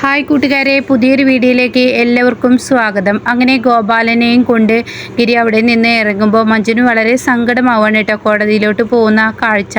Hi കൂട്ടുകാരെ പുതിയൊരു വീഡിയോയിലേക്ക് എല്ലാവർക്കും സ്വാഗതം. അങ്ങനെ ഗോപാലനെയും കൊണ്ട് ഗിരി അവിടെ നിന്ന് ഇറങ്ങുമ്പോൾ മഞ്ജുന് വളരെ സങ്കടമാവാണ് കേട്ടോ കോടതിയിലോട്ട് പോകുന്ന കാഴ്ച.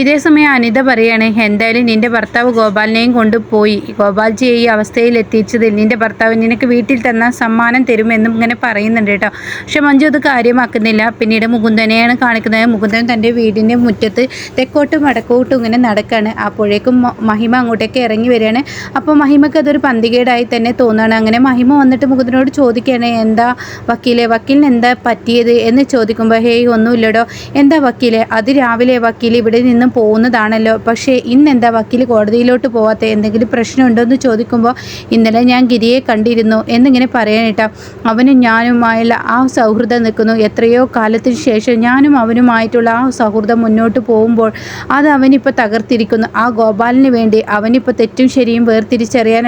ഇതേസമയം അനിത പറയാണ് എന്തായാലും നിന്റെ ഭർത്താവ് ഗോപാലിനെയും കൊണ്ട് പോയി. ഗോപാൽജിയെ ഈ അവസ്ഥയിൽ എത്തിച്ചതിൽ നിന്റെ ഭർത്താവ് നിനക്ക് വീട്ടിൽ തന്ന സമ്മാനം തരുമെന്നും ഇങ്ങനെ പറയുന്നുണ്ട് കേട്ടോ. പക്ഷെ മഞ്ജു അത് കാര്യമാക്കുന്നില്ല. പിന്നീട് മുകുന്ദനെയാണ് കാണിക്കുന്നത്. മുകുന്ദൻ തന്റെ വീടിന്റെ മുറ്റത്ത് തെക്കോട്ടും വടക്കോട്ടും ഇങ്ങനെ നടക്കുകയാണ് അപ്പോഴേക്കും മഹിമ അങ്ങോട്ടേക്ക് ഇറങ്ങി വരികയാണ്. അപ്പോൾ മഹിമക്ക് അതൊരു പന്തികേടായി തന്നെ തോന്നുകയാണ്. അങ്ങനെ മഹിമ വന്നിട്ട് മുകുന്ദനോട് ചോദിക്കുകയാണ് എന്താ വക്കീലെ വക്കീലിന് എന്താ പറ്റിയത്? എന്ന് ചോദിക്കുമ്പോൾ ഹേയ് ഒന്നുമില്ലടോ. എന്താ വക്കീലെ അത് രാവിലെ വക്കീൽ ഇവിടെ നിന്ന് പോകുന്നതാണല്ലോ. പക്ഷേ ഇന്ന് എന്താ വക്കീൽ കോടതിയിലോട്ട് പോവാത്ത? എന്തെങ്കിലും പ്രശ്നമുണ്ടോ എന്ന് ചോദിക്കുമ്പോൾ ഇന്നലെ ഞാൻ ഗിരിയെ കണ്ടിരുന്നു. എന്നിങ്ങനെ പറയാനിട്ടോ അവനും ഞാനുമായുള്ള ആ സൗഹൃദം നിൽക്കുന്നു. എത്രയോ കാലത്തിന് ശേഷം ഞാനും അവനുമായിട്ടുള്ള ആ സൗഹൃദം മുന്നോട്ട് പോകുമ്പോൾ അത് അവനിപ്പോൾ തകർത്തിരിക്കുന്നു. ആ ഗോപാലിന് വേണ്ടി അവനിപ്പോൾ തെറ്റും ശരിയും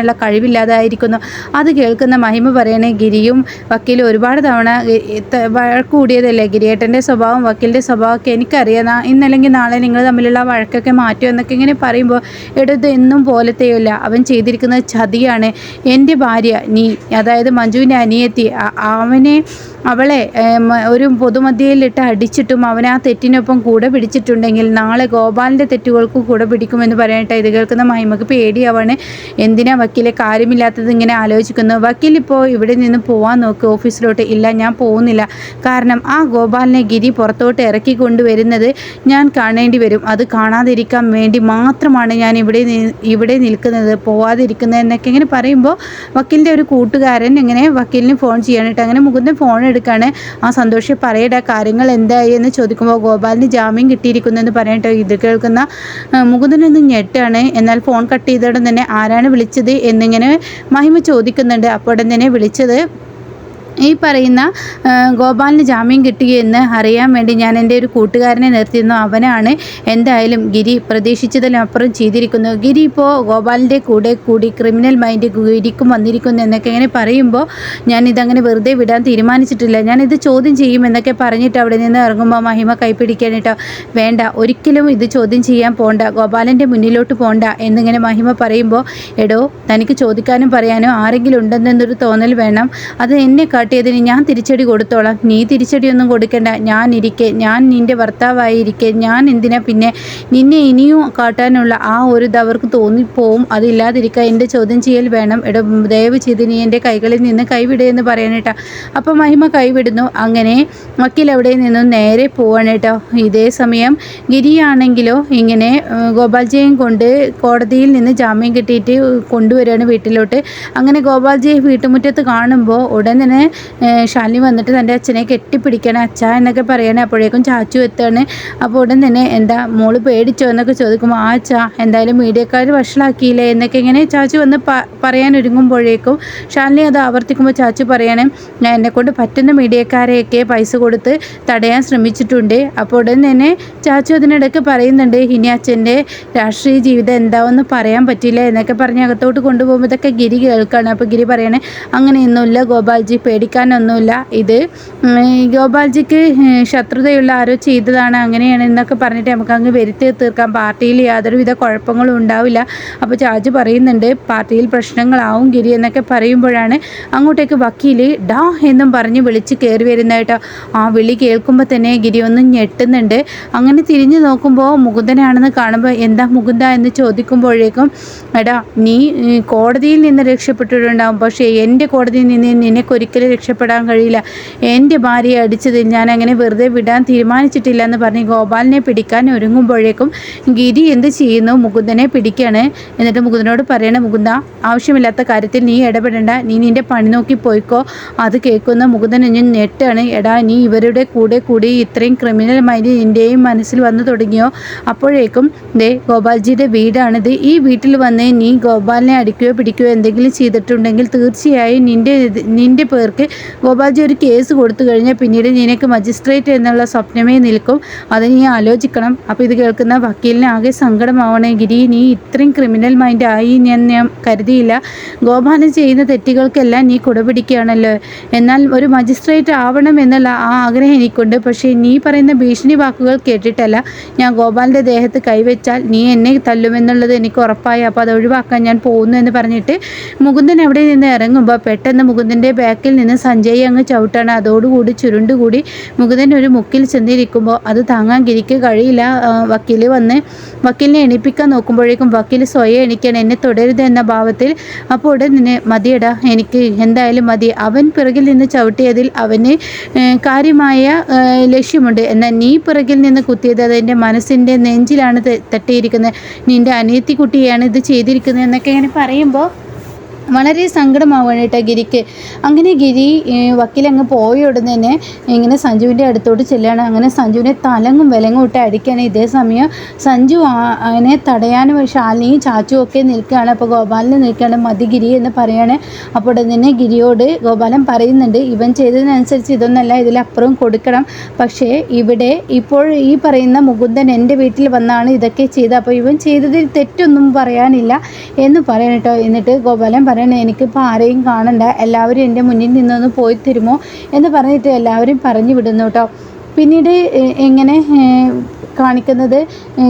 വേർതിരിച്ചറിയാനുള്ള കഴിവില്ലാതായിരിക്കുന്നു. അത് കേൾക്കുന്ന മഹിമ പറയണേ ഗിരിയും വക്കീലും ഒരുപാട് തവണ വഴക്കൂടിയതല്ലേ ഗിരിയേട്ടന്റെ സ്വഭാവം വക്കീലിന്റെ സ്വഭാവമൊക്കെ എനിക്കറിയാം. ഇന്നല്ലെങ്കിൽ നാളെ നിങ്ങൾ തമ്മിലുള്ള വഴക്കൊക്കെ മാറ്റും എന്നൊക്കെ ഇങ്ങനെ പറയുമ്പോൾ എടുത്ത് എന്നും പോലത്തെയല്ല അവൻ ചെയ്തിരിക്കുന്നത് ചതിയാണ്. എന്റെ ഭാര്യ നീ അതായത് മഞ്ജുവിന്റെ അനിയത്തി അവനെ അവളെ ഒരു പൊതുമധ്യയിലിട്ട് അടിച്ചിട്ടും അവൻ ആ തെറ്റിനൊപ്പം കൂടെ പിടിച്ചിട്ടുണ്ടെങ്കിൽ നാളെ ഗോപാലിന്റെ തെറ്റുകൾക്ക് കൂടെ പിടിക്കുമെന്ന് പറയാനായിട്ട് ഇത് കേൾക്കുന്ന മഹിമക്ക് പേടിയാവാണ്. എന്തിനാ വക്കീലെ കാര്യമില്ലാത്തത് ഇങ്ങനെ ആലോചിക്കുന്നു? വക്കീൽ ഇപ്പോൾ ഇവിടെ നിന്ന് പോവാൻ നോക്ക്. ഓഫീസിലോട്ട് ഇല്ല ഞാൻ പോകുന്നില്ല. കാരണം ആ ഗോപാലിനെ ഗിരി പുറത്തോട്ട് ഇറക്കി കൊണ്ടുവരുന്നത് ഞാൻ കാണേണ്ടി വരും. അത് കാണാതിരിക്കാൻ വേണ്ടി മാത്രമാണ് ഞാൻ ഇവിടെ ഇവിടെ നിൽക്കുന്നത്. പോവാതിരിക്കുന്നത് എന്നൊക്കെ ഇങ്ങനെ പറയുമ്പോൾ വക്കീലിന്റെ ഒരു കൂട്ടുകാരൻ ഇങ്ങനെ വക്കീലിന് ഫോൺ ചെയ്യാനായിട്ട് അങ്ങനെ മുകുന്ദൻ ഫോൺ എടുക്കാണ്. ആ സന്തോഷി പറയടാ കാര്യങ്ങൾ എന്തായി എന്ന് ചോദിക്കുമ്പോൾ ഗോപാലിന് ജാമ്യം കിട്ടിയിരിക്കുന്നു എന്ന് പറയട്ടെ. ഇത് കേൾക്കുന്ന മുകുന്ദനൊന്ന് ഞെട്ടാണ്. എന്നാൽ ഫോൺ കട്ട് ചെയ്തോടെ തന്നെ ആരാണ് വിളിച്ചത് എന്നിങ്ങനെ മഹിമ ചോദിക്കുന്നുണ്ട്. അപ്പോൾ ഉടൻ തന്നെ വിളിച്ചത് ഈ പറയുന്ന ഗോപാലിന് ജാമ്യം കിട്ടുകയെന്ന് അറിയാൻ വേണ്ടി ഞാൻ എന്റെ ഒരു കൂട്ടുകാരനെ നിർത്തിയിരുന്നു. അവനാണ് എന്തായാലും ഗിരി പ്രതീക്ഷിച്ചതിലപ്പുറം ചെയ്തിരിക്കുന്നു ഗിരി ഇപ്പോൾ ഗോപാലിന്റെ കൂടെ കൂടി ക്രിമിനൽ മൈൻഡ് ഗിരിക്കും വന്നിരിക്കുന്നു എന്നൊക്കെ ഇങ്ങനെ പറയുമ്പോൾ ഞാൻ ഇതങ്ങനെ വെറുതെ വിടാൻ തീരുമാനിച്ചിട്ടില്ല. ഞാൻ ഇത് ചോദ്യം ചെയ്യും എന്നൊക്കെ പറഞ്ഞിട്ട് അവിടെ നിന്ന് ഇറങ്ങുമ്പോൾ മഹിമ കൈപ്പിടിക്കാനിട്ടോ വേണ്ട ഒരിക്കലും ഇത് ചോദ്യം ചെയ്യാൻ പോണ്ട ഗോപാലന്റെ മുന്നിലോട്ട് പോണ്ട എന്നിങ്ങനെ മഹിമ പറയുമ്പോൾ എടോ തനിക്ക് ചോദിക്കാനും പറയാനോ ആരെങ്കിലും ഉണ്ടെന്നൊരു തോന്നൽ വേണം. അത് എന്നെ കാട്ടിയതിന് ഞാൻ തിരിച്ചടി കൊടുത്തോളാം. നീ തിരിച്ചടിയൊന്നും കൊടുക്കേണ്ട. ഞാൻ ഇരിക്കെ ഞാൻ നിന്റെ ഭർത്താവായിരിക്കെ. ഞാൻ എന്തിനാ പിന്നെ നിന്നെ ഇനിയും കാട്ടാനുള്ള ആ ഒരു ഇത് അവർക്ക് തോന്നിപ്പോവും. അതില്ലാതിരിക്കുക എന്റെ ചോദ്യം ചെയ്യൽ വേണം. എട ദയവ് ചെയ്ത് നീ എന്റെ കൈകളിൽ നിന്ന് കൈവിടുകയെന്ന് പറയാനേട്ടാ അപ്പം മഹിമ കൈവിടുന്നു. അങ്ങനെ വക്കീൽ അവിടെ നിന്നും നേരെ പോവാണ് കേട്ടോ ഇതേ സമയം ഗിരിയാണെങ്കിലോ ഇങ്ങനെ ഗോപാൽജിയെയും കൊണ്ട് കോടതിയിൽ നിന്ന് ജാമ്യം കിട്ടിയിട്ട് കൊണ്ടുവരികയാണ് വീട്ടിലോട്ട്. അങ്ങനെ ഗോപാൽജിയെ വീട്ടുമുറ്റത്ത് കാണുമ്പോൾ ഉടൻ തന്നെ ശാലിനി വന്നിട്ട് തന്റെ അച്ഛനെ കെട്ടിപ്പിടിക്കണം. അച്ഛ എന്നൊക്കെ പറയണേ. അപ്പോഴേക്കും ചാച്ചു എത്താണ്. അപ്പോൾ ഉടൻ തന്നെ എന്താ മോൾ പേടിച്ചോ എന്നൊക്കെ ചോദിക്കുമ്പോൾ ആ അച്ഛ എന്തായാലും മീഡിയക്കാർ വഷളാക്കിയില്ലേ? എന്നൊക്കെ ഇങ്ങനെ ചാച്ചു വന്ന് പറയാൻ ഒരുങ്ങുമ്പോഴേക്കും ഷാലിനി അത് ആവർത്തിക്കുമ്പോൾ ചാച്ചു പറയണേ ഞാൻ എന്നെക്കൊണ്ട് പറ്റുന്ന മീഡിയക്കാരെയൊക്കെ പൈസ കൊടുത്ത് തടയാൻ ശ്രമിച്ചിട്ടുണ്ട്. അപ്പോൾ ഉടൻ തന്നെ ചാച്ചു അതിനിടയ്ക്ക് പറയുന്നുണ്ട് ഇനി അച്ഛന്റെ രാഷ്ട്രീയ ജീവിതം എന്താവെന്ന് പറയാൻ പറ്റില്ല എന്നൊക്കെ പറഞ്ഞ് അകത്തോട്ട് കൊണ്ടുപോകുമ്പോൾ ഇതൊക്കെ ഗിരി കേൾക്കുകയാണ് അപ്പോൾ ഗിരി പറയണേ അങ്ങനെയൊന്നുമില്ല ഗോപാൽജി പേടിക്കാനൊന്നുമില്ല. ഇത് ഗോപാൽജിക്ക് ശത്രുതയുള്ള ആരോ ചെയ്തതാണ് അങ്ങനെയാണ് എന്നൊക്കെ പറഞ്ഞിട്ട് നമുക്ക് അങ്ങ് വരുത്തി തീർക്കാം. പാർട്ടിയിൽ യാതൊരുവിധ കുഴപ്പങ്ങളും ഉണ്ടാവില്ല. അപ്പോൾ ചാജ് പറയുന്നുണ്ട് പാർട്ടിയിൽ പ്രശ്നങ്ങളാവും ഗിരി എന്നൊക്കെ പറയുമ്പോഴാണ് അങ്ങോട്ടേക്ക് വക്കീൽ ഡാ എന്നും പറഞ്ഞ് വിളിച്ച് കയറി വരുന്നതായിട്ടോ ആ വിളി കേൾക്കുമ്പോൾ തന്നെ ഗിരി ഒന്ന് ഞെട്ടുന്നുണ്ട്. അങ്ങനെ തിരിഞ്ഞു നോക്കുമ്പോൾ മുകുന്ദനാണെന്ന് കാണുമ്പോൾ എന്താ മുകുന്ദ എന്ന് ചോദിക്കുമ്പോഴേക്കും എടാ നീ കോടതിയിൽ നിന്ന് രക്ഷപ്പെട്ടിട്ടുണ്ടാവും. പക്ഷേ എന്റെ കോടതിയിൽ നിന്ന് നിനക്കൊരിക്കലും രക്ഷപ്പെടാൻ കഴിയില്ല. എന്റെ ഭാര്യയെ അടിച്ചതിൽ ഞാൻ അങ്ങനെ വെറുതെ വിടാൻ തീരുമാനിച്ചിട്ടില്ല എന്ന് പറഞ്ഞ് ഗോപാലിനെ പിടിക്കാൻ ഒരുങ്ങുമ്പോഴേക്കും ഗിരി എന്ത് ചെയ്യുന്നു? മുകുന്ദനെ പിടിക്കാണ്. എന്നിട്ട് മുകുന്ദനോട് പറയണേ മുകുന്ദ ആവശ്യമില്ലാത്ത കാര്യത്തിൽ നീ ഇടപെടേണ്ട. നീ നിന്റെ പണി നോക്കി പോയിക്കോ. അത് കേൾക്കുന്ന മുകുന്ദൻ ഞാൻ നെട്ടാണ് എടാ നീ ഇവരുടെ കൂടെ കൂടി ഇത്രയും ക്രിമിനൽ മൈൻഡ് നിന്റെയും മനസ്സിൽ വന്നു തുടങ്ങിയോ? അപ്പോഴേക്കും ദേ ഗോപാൽജിയുടെ വീടാണിത്. ഈ വീട്ടിൽ വന്ന് നീ ഗോപാലിനെ അടിക്കുകയോ പിടിക്കുകയോ എന്തെങ്കിലും ചെയ്തിട്ടുണ്ടെങ്കിൽ തീർച്ചയായും നിന്റെ നിന്റെ പേർക്ക് നിനക്ക് ഗോപാൽജി ഒരു കേസ് കൊടുത്തു കഴിഞ്ഞാൽ പിന്നീട് നിനക്ക് മജിസ്ട്രേറ്റ് എന്നുള്ള സ്വപ്നമേ നിൽക്കും. അത് നീ ആലോചിക്കണം. അപ്പോൾ ഇത് കേൾക്കുന്ന വക്കീലിന് ആകെ സങ്കടമാവണേ. ഗിരി നീ ഇത്രയും ക്രിമിനൽ മൈൻഡ് ആയി ഞാൻ ഞാൻ കരുതിയില്ല. ഗോപാലൻ ചെയ്യുന്ന തെറ്റുകൾക്കെല്ലാം നീ കുടപിടിക്കുകയാണല്ലോ. എന്നാൽ ഒരു മജിസ്ട്രേറ്റ് ആവണം എന്നുള്ള ആ ആഗ്രഹം എനിക്കുണ്ട്. പക്ഷേ നീ പറയുന്ന ഭീഷണി വാക്കുകൾ കേട്ടിട്ടല്ല ഞാൻ ഗോപാലിന്റെ ദേഹത്ത് കൈവച്ചാൽ നീ എന്നെ തല്ലുമെന്നുള്ളത് എനിക്ക് ഉറപ്പായി. അപ്പോൾ അത് ഒഴിവാക്കാൻ ഞാൻ പോകുന്നു എന്ന് പറഞ്ഞിട്ട് മുകുന്ദൻ അവിടെ നിന്ന് ഇറങ്ങുമ്പോൾ പെട്ടെന്ന് മുകുന്ദന്റെ ബാക്കിൽ നിന്ന് സഞ്ജയ് അങ്ങ് ചവിട്ടാണ്. അതോടുകൂടി ചുരുണ്ടുകൂടി മുകുന്ദൻ ഒരു മുക്കിൽ ചെന്നിരിക്കുമ്പോൾ അത് താങ്ങാൻ ഗിരിക്ക് കഴിയില്ല. വക്കീൽ വന്ന് വക്കീലിനെ എണിപ്പിക്കാൻ നോക്കുമ്പോഴേക്കും വക്കീൽ സ്വയം എണിക്കാൻ എന്നെ തുടരുത് എന്ന ഭാവത്തിൽ അപ്പോൾ ഉടൻ തന്നെ മതിയടാ എനിക്ക് എന്തായാലും മതി. അവൻ പിറകിൽ നിന്ന് ചവിട്ടിയതിൽ അവന് കാര്യമായ ലക്ഷ്യമുണ്ട്. എന്നാൽ നീ പിറകിൽ നിന്ന് കുത്തിയത് അതെന്റെ മനസ്സിന്റെ നെഞ്ചിലാണ് തട്ടിയിരിക്കുന്നത്. നിന്റെ അനിയത്തി കുട്ടിയാണ് ഇത് ചെയ്തിരിക്കുന്നത് എന്നൊക്കെ ഇങ്ങനെ പറയുമ്പോൾ വളരെ സങ്കടമാവുകയാണ് കേട്ടോ ഗിരിക്ക്. അങ്ങനെ ഗിരി വക്കീലങ്ങ് പോയ ഉടനെ തന്നെ ഇങ്ങനെ സഞ്ജുവിന്റെ അടുത്തോട്ട് ചെല്ലുകയാണ്. അങ്ങനെ സഞ്ജുവിനെ തലങ്ങും വിലങ്ങും ഇട്ട് അടിക്കുകയാണ്. ഇതേ സമയം സഞ്ജു അതിനെ തടയാനും ശാലിനിയും ചാച്ചുവും ഒക്കെ നിൽക്കുകയാണ്. അപ്പോൾ ഗോപാലിനെ നിൽക്കുകയാണ് മതി ഗിരി എന്ന് പറയാണ് അപ്പോൾ ഉടനെ തന്നെ ഗിരിയോട് ഗോപാലൻ പറയുന്നുണ്ട് ഇവൻ ചെയ്തതിനനുസരിച്ച് ഇതൊന്നല്ല ഇതിലപ്പുറം കൊടുക്കണം. പക്ഷേ ഇവിടെ ഇപ്പോൾ ഈ പറയുന്ന മുകുന്ദൻ എന്റെ വീട്ടിൽ വന്നാണ് ഇതൊക്കെ ചെയ്തത്. അപ്പോൾ ഇവൻ ചെയ്തതിൽ തെറ്റൊന്നും പറയാനില്ല എന്ന് പറയണം കേട്ടോ. എന്നിട്ട് ഗോപാലൻ പറയണേ എനിക്കിപ്പോൾ ആരെയും കാണണ്ട. എല്ലാവരും എന്റെ മുന്നിൽ നിന്നൊന്ന് പോയി തരുമോ? എന്ന് പറഞ്ഞിട്ട് എല്ലാവരും പറഞ്ഞു വിടുന്നു കേട്ടോ പിന്നീട് എങ്ങനെ കാണിക്കുന്നത്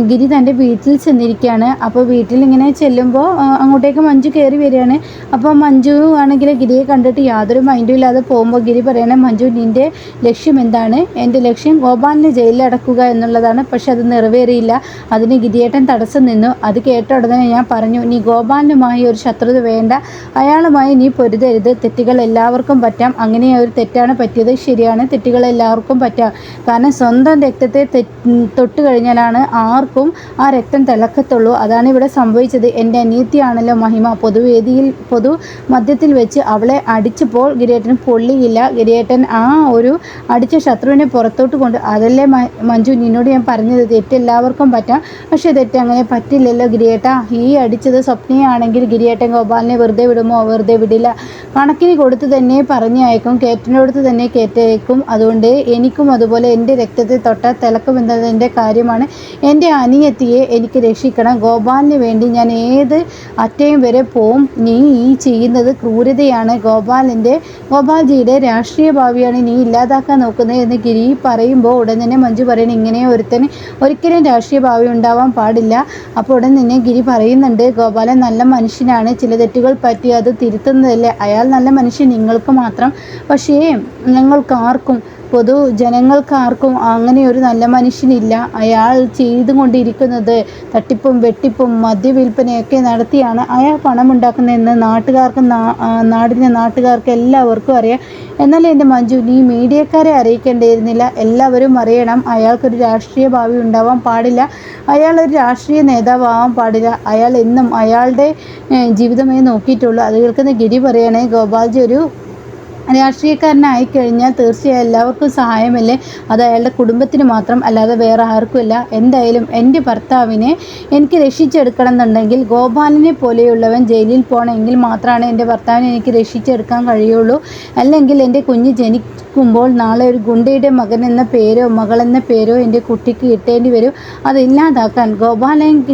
ഗിരി തന്റെ വീട്ടിൽ ചെന്നിരിക്കുകയാണ്. അപ്പോൾ വീട്ടിൽ ഇങ്ങനെ ചെല്ലുമ്പോൾ അങ്ങോട്ടേക്ക് മഞ്ജു കയറി വരികയാണ്. അപ്പോൾ മഞ്ജു ആണെങ്കിൽ ഗിരിയെ കണ്ടിട്ട് യാതൊരു മൈൻഡും ഇല്ലാതെ പോകുമ്പോൾ ഗിരി പറയണേ മഞ്ജു നിന്റെ ലക്ഷ്യം എന്താണ്? എന്റെ ലക്ഷ്യം ഗോപാലിനെ ജയിലിൽ അടക്കുക എന്നുള്ളതാണ്. പക്ഷെ അത് നിറവേറിയില്ല. അതിന് ഗിരിയേട്ടൻ തടസ്സം നിന്നു. അത് കേട്ട ഉടനെ ഞാൻ പറഞ്ഞു നീ ഗോപാലിനുമായി ഒരു ശത്രുത വേണ്ട. അയാളുമായി നീ പൊരുതരുത്. തെറ്റുകൾ എല്ലാവർക്കും പറ്റാം. അങ്ങനെ ഒരു തെറ്റാണ് പറ്റിയത്. ശരിയാണ്. തെറ്റുകൾ എല്ലാവർക്കും പറ്റാം. കാരണം സ്വന്തം രക്തത്തെ തെ- തൊട്ട് കഴിഞ്ഞാലാണ് ആർക്കും ആ രക്തം തിളക്കത്തുള്ളൂ. അതാണ് ഇവിടെ സംഭവിച്ചത്. എന്റെ അനിയത്തിയാണല്ലോ മഹിമ. പൊതുവേദിയിൽ പൊതു മധ്യത്തിൽ വെച്ച് അവളെ അടിച്ചപ്പോൾ ഗിരിയേട്ടൻ പൊള്ളിയില്ല. ഗിരിയേട്ടൻ ആ ഒരു അടിച്ച ശത്രുവിനെ പുറത്തോട്ട് കൊണ്ട് അതല്ലേ മഞ്ജു നിന്നോട് ഞാൻ പറഞ്ഞത്? തെറ്റ് എല്ലാവർക്കും പറ്റാം. പക്ഷേ തെറ്റ് അങ്ങനെ പറ്റില്ലല്ലോ ഗിരിയേട്ട. ഈ അടിച്ചത് സ്വപ്നയാണെങ്കിൽ ഗിരിയേട്ടൻ ഗോപാലിനെ വെറുതെ വിടുമോ? വെറുതെ വിടില്ല. കണക്കിന് കൊടുത്ത് തന്നെ പറഞ്ഞയക്കും. കേറ്റിനോടുത്ത് തന്നെ കേറ്റയക്കും അതുകൊണ്ട് എനിക്കും അതുപോലെ എന്റെ രക്തത്തെ തൊട്ടാൽ തിളക്കുമെന്നതിന്റെ കാര്യമാണ്. എന്റെ അനിയത്തിയെ എനിക്ക് രക്ഷിക്കണം. ഗോപാലിന് വേണ്ടി ഞാൻ ഏത് അറ്റയും വരെ പോവും? നീ ഈ ചെയ്യുന്നത് ക്രൂരതയാണ്. ഗോപാലിന്റെ ഗോപാൽജിയുടെ രാഷ്ട്രീയ ഭാവിയാണ് നീ ഇല്ലാതാക്കാൻ നോക്കുന്നത് എന്ന് ഗിരി പറയുമ്പോൾ ഉടൻ തന്നെ മഞ്ജു പറയണം. ഇങ്ങനെ ഒരുത്തന് ഒരിക്കലും രാഷ്ട്രീയ ഭാവി ഉണ്ടാവാൻ പാടില്ല. അപ്പോൾ ഉടൻ തന്നെ ഗിരി പറയുന്നുണ്ട് ഗോപാലൻ നല്ല മനുഷ്യനാണ്. ചില തെറ്റുകൾ പറ്റി അത് തിരുത്തുന്നതല്ലേ? അയാൾ നല്ല മനുഷ്യൻ. നിങ്ങൾക്ക് മാത്രം പക്ഷേ ഞങ്ങൾക്ക് ആർക്കും പൊതു ജനങ്ങൾക്കാർക്കും അങ്ങനെ ഒരു നല്ല മനുഷ്യനില്ല. അയാൾ ചെയ്തുകൊണ്ടിരിക്കുന്നത് തട്ടിപ്പും വെട്ടിപ്പും മദ്യവിൽപ്പനയൊക്കെ നടത്തിയാണ്. അയാൾ പണമുണ്ടാക്കുന്നതെന്ന് നാട്ടുകാർക്ക് നാടിന്റെ നാട്ടുകാർക്ക് എല്ലാവർക്കും അറിയാം. എന്നാൽ എന്റെ മഞ്ജു നീ മീഡിയക്കാരെ അറിയിക്കേണ്ടിയിരുന്നില്ല. എല്ലാവരും അറിയണം അയാൾക്കൊരു രാഷ്ട്രീയ ഭാവി ഉണ്ടാവാൻ പാടില്ല. അയാൾ ഒരു രാഷ്ട്രീയ നേതാവാകാൻ പാടില്ല. അയാൾ എന്നും അയാളുടെ ജീവിതമേ നോക്കിയിട്ടുള്ളൂ. അത് കേൾക്കുന്ന ഗിരി പറയണേ ഗോപാൽജി ഒരു രാഷ്ട്രീയക്കാരനായി കഴിഞ്ഞാൽ തീർച്ചയായും എല്ലാവർക്കും സഹായമല്ലേ? അത് അയാളുടെ കുടുംബത്തിന് മാത്രം അല്ലാതെ വേറെ ആർക്കുമില്ല എന്തായാലും എന്റെ ഭർത്താവിനെ എനിക്ക് രക്ഷിച്ചെടുക്കണം എന്നുണ്ടെങ്കിൽ ഗോപാലിനെ പോലെയുള്ളവൻ ജയിലിൽ പോകണമെങ്കിൽ മാത്രമാണ് എന്റെ ഭർത്താവിനെ എനിക്ക് രക്ഷിച്ചെടുക്കാൻ കഴിയുള്ളൂ. അല്ലെങ്കിൽ എന്റെ കുഞ്ഞ് ജനിക്കുമ്പോൾ നാളെ ഒരു ഗുണ്ടയുടെ മകൻ എന്ന പേരോ മകൾ എന്ന പേരോ എന്റെ കുട്ടിക്ക് കിട്ടേണ്ടി വരും. അത് ഇല്ലാതാക്കാൻ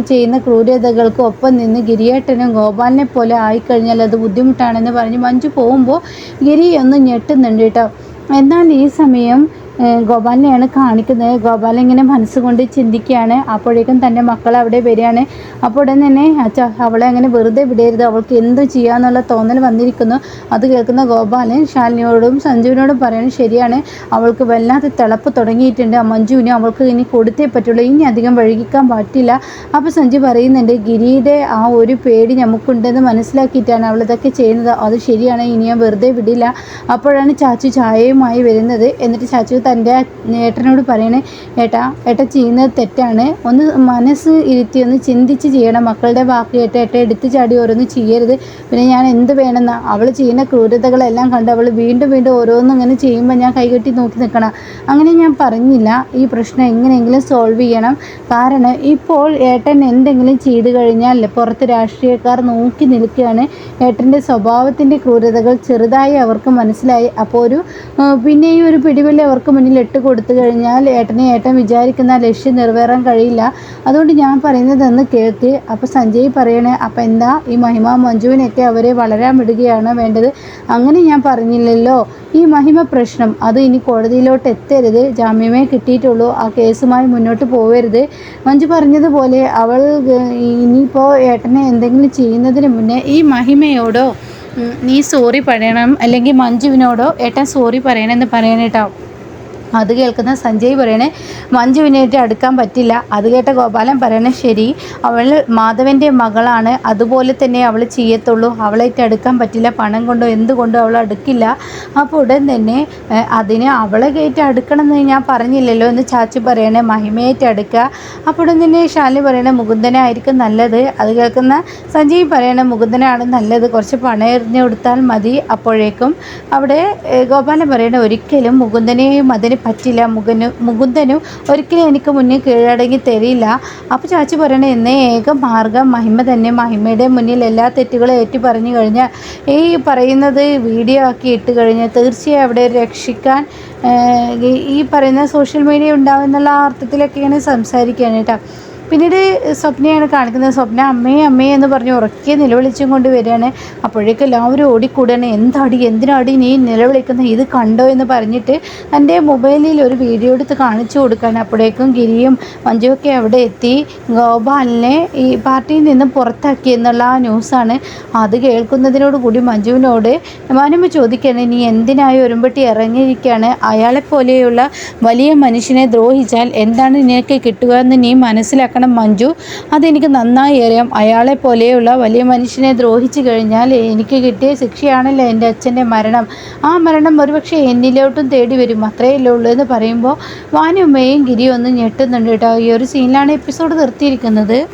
ചെയ്യുന്ന ക്രൂരതകൾക്ക് ഒപ്പം നിന്ന് ഗിരിയേട്ടനും ഗോപാലിനെ പോലെ ആയിക്കഴിഞ്ഞാൽ അത് ബുദ്ധിമുട്ടാണെന്ന് പറഞ്ഞ് മഞ്ജു പോകുമ്പോൾ ഗിരി ഒന്ന് ഞെട്ടുന്നുണ്ട് കേട്ടോ. എന്നാൽ ഈ സമയം ഗോപാലിനെയാണ് കാണിക്കുന്നത്. ഗോപാലൻ ഇങ്ങനെ മനസ്സുകൊണ്ട് ചിന്തിക്കുകയാണ്. അപ്പോഴേക്കും തന്റെ മക്കൾ അവിടെ വരികയാണ്. അപ്പോൾ ഉടൻ തന്നെ അച്ഛ അവളെ അങ്ങനെ വെറുതെ വിടരുത്. അവൾക്ക് എന്ത് ചെയ്യാന്നുള്ള തോന്നൽ വന്നിരിക്കുന്നു. അത് കേൾക്കുന്ന ഗോപാലൻ ശാലിനിയോടും സഞ്ജുവിനോടും പറയണം ശരിയാണ്. അവൾക്ക് വല്ലാത്ത തിളപ്പ് തുടങ്ങിയിട്ടുണ്ട്. മഞ്ജുവിന് അവൾക്ക് ഇനി കൊടുത്തേ പറ്റുള്ളൂ. ഇനി അധികം വഴുകിക്കാൻ പറ്റില്ല. അപ്പോൾ സഞ്ജു പറയുന്നുണ്ട് ഗിരിയുടെ ആ ഒരു പേടി നമുക്കുണ്ടെന്ന് മനസ്സിലാക്കിയിട്ടാണ് അവൾ ഇതൊക്കെ ചെയ്യുന്നത്. അത് ശരിയാണ്. ഇനി ഞാൻ വെറുതെ വിടില്ല. അപ്പോഴാണ് ചാച്ചു ചായയുമായി വരുന്നത്. എന്നിട്ട് ചാച്ചു തന്റെ ഏട്ടനോട് പറയണേ ഏട്ടാ ഏട്ട ചെയ്യുന്നത് തെറ്റാണ്. ഒന്ന് മനസ്സ് ഇരുത്തി ഒന്ന് ചിന്തിച്ച് ചെയ്യണം. മക്കളുടെ വാക്ക് കേട്ട് ഏട്ട എടുത്തു ചാടി ഓരോന്ന് ചെയ്യരുത്. പിന്നെ ഞാൻ എന്ത് വേണമെന്ന? അവൾ ചെയ്യുന്ന ക്രൂരതകളെല്ലാം കണ്ട് അവൾ വീണ്ടും വീണ്ടും ഓരോന്നും ഇങ്ങനെ ചെയ്യുമ്പോൾ ഞാൻ കൈകെട്ടി നോക്കി നിൽക്കണം. അങ്ങനെ ഞാൻ പറഞ്ഞില്ല. ഈ പ്രശ്നം എങ്ങനെയെങ്കിലും സോൾവ് ചെയ്യണം. കാരണം ഇപ്പോൾ ഏട്ടൻ എന്തെങ്കിലും ചെയ്തു കഴിഞ്ഞാൽ പുറത്ത് രാഷ്ട്രീയക്കാർ നോക്കി നിൽക്കുകയാണ്. ഏട്ടന്റെ സ്വഭാവത്തിന്റെ ക്രൂരതകൾ ചെറുതായി അവർക്ക് മനസ്സിലായി. അപ്പോൾ ഒരു പിന്നെ ഈ ഒരു പിടിവലി അവർക്ക് മുന്നിൽ ഇട്ട് കൊടുത്തു കഴിഞ്ഞാൽ ഏട്ടനെ ഏട്ടൻ വിചാരിക്കുന്ന ലക്ഷ്യം നിറവേറാൻ കഴിയില്ല. അതുകൊണ്ട് ഞാൻ പറയുന്നതെന്ന് കേൾക്ക്. അപ്പോൾ സഞ്ജയ് പറയണേ അപ്പം എന്താ ഈ മഹിമ മഞ്ജുവിനൊക്കെ അവരെ വളരാൻ വിടുകയാണ് വേണ്ടത്? അങ്ങനെ ഞാൻ പറഞ്ഞില്ലല്ലോ. ഈ മഹിമ പ്രശ്നം അത് ഇനി കോടതിയിലോട്ട് എത്തരുത്. ജാമ്യമേ കിട്ടിയിട്ടുള്ളൂ. ആ കേസുമായി മുന്നോട്ട് പോവരുത്. മഞ്ജു പറഞ്ഞതുപോലെ അവൾ ഇനിയിപ്പോൾ ഏട്ടനെ എന്തെങ്കിലും ചെയ്യുന്നതിന് മുന്നേ ഈ മഹിമയോടോ നീ സോറി പറയണം അല്ലെങ്കിൽ മഞ്ജുവിനോടോ ഏട്ടൻ സോറി പറയണമെന്ന് പറയണേട്ടോ. അത് കേൾക്കുന്ന സഞ്ജയ് പറയണേ മഞ്ജുവിനായിട്ട് അടുക്കാൻ പറ്റില്ല. അത് കേട്ട ഗോപാലൻ പറയണേ ശരി അവൾ മാധവന്റെ മകളാണ്. അതുപോലെ തന്നെ അവൾ ചെയ്യത്തുള്ളൂ. അവളായിട്ട് അടുക്കാൻ പറ്റില്ല. പണം കൊണ്ടോ എന്തുകൊണ്ടോ അവൾ അടുക്കില്ല. അപ്പോൾ ഉടൻ തന്നെ അതിന് അവളെ കയറ്റി അടുക്കണം എന്ന് ഞാൻ പറഞ്ഞില്ലല്ലോ എന്ന് ചാച്ചി പറയണേ മഹിമയായിട്ട് അടുക്കുക അപ്പോൾ ഉടൻ തന്നെ ശാലി പറയണേ മുകുന്ദനായിരിക്കും നല്ലത്. അത് കേൾക്കുന്ന സഞ്ജയ് പറയണേ മുകുന്ദനാണ് നല്ലത്. കുറച്ച് പണം എറിഞ്ഞു കൊടുത്താൽ മതി. അപ്പോഴേക്കും അവിടെ ഗോപാലൻ പറയണേ ഒരിക്കലും മുകുന്ദനെയും അതിന് പറ്റില്ല മുകന് മുകുന്ദനും ഒരിക്കലും എനിക്ക് മുന്നിൽ കീഴടങ്ങി തരില്ല. അപ്പോൾ ചാച്ചി പറയണേ എന്നേ ഏക മാർഗം മഹിമ തന്നെ. മഹിമയുടെ മുന്നിൽ എല്ലാ തെറ്റുകളും ഏറ്റു പറഞ്ഞു കഴിഞ്ഞാൽ ഈ പറയുന്നത് വീഡിയോ ആക്കി ഇട്ട് കഴിഞ്ഞാൽ തീർച്ചയായും അവിടെ രക്ഷിക്കാൻ ഈ- പറയുന്ന സോഷ്യൽ മീഡിയ ഉണ്ടാവും എന്നുള്ള ആ അർത്ഥത്തിലൊക്കെയാണ് സംസാരിക്കുകയാണ് കേട്ടോ. പിന്നീട് സ്വപ്നയാണ് കാണിക്കുന്നത്. സ്വപ്ന അമ്മയെ അമ്മയെ എന്ന് പറഞ്ഞ് ഉറക്കെ നിലവിളിച്ചും കൊണ്ട് വരികയാണ്. അപ്പോഴേക്കും എല്ലാവരും ഓടിക്കൂടാണ്. എന്താടി എന്തിനാടി നീ നിലവിളിക്കുന്നത് ഇത് കണ്ടോ? എന്ന് പറഞ്ഞിട്ട് എന്റെ മൊബൈലിൽ ഒരു വീഡിയോ എടുത്ത് കാണിച്ചു കൊടുക്കുകയാണ്. അപ്പോഴേക്കും ഗിരിയും മഞ്ജുവൊക്കെ അവിടെ എത്തി. ഗോപാലിനെ ഈ പാർട്ടിയിൽ നിന്ന് പുറത്താക്കി എന്നുള്ള ആ ന്യൂസാണ് അത് കേൾക്കുന്നതിനോട് കൂടി മഞ്ജുവിനോട് മാനമ്മ ചോദിക്കുകയാണ് നീ എന്തിനായി ഒരുമ്പട്ടി ഇറങ്ങിയിരിക്കുകയാണ്? അയാളെപ്പോലെയുള്ള വലിയ മനുഷ്യനെ ദ്രോഹിച്ചാൽ എന്താണ് നിനക്ക് കിട്ടുക എന്ന് നീ മനസ്സിലാക്കണം മഞ്ജു. അതെനിക്ക് നന്നായി അറിയാം. അയാളെ പോലെയുള്ള വലിയ മനുഷ്യനെ ദ്രോഹിച്ചു കഴിഞ്ഞാൽ എനിക്ക് കിട്ടിയ ശിക്ഷയാണല്ലോ എന്റെ അച്ഛന്റെ മരണം. ആ മരണം ഒരുപക്ഷെ എന്നിലോട്ടും തേടി വരും. അത്രയല്ലേ ഉള്ളൂ എന്ന് പറയുമ്പോൾ വാനുമ്മയും ഗിരിയും ഒന്ന് ഞെട്ടുന്നുണ്ട് കേട്ടോ. ഈ ഒരു സീനിലാണ് എപ്പിസോഡ് നിർത്തിയിരിക്കുന്നത്.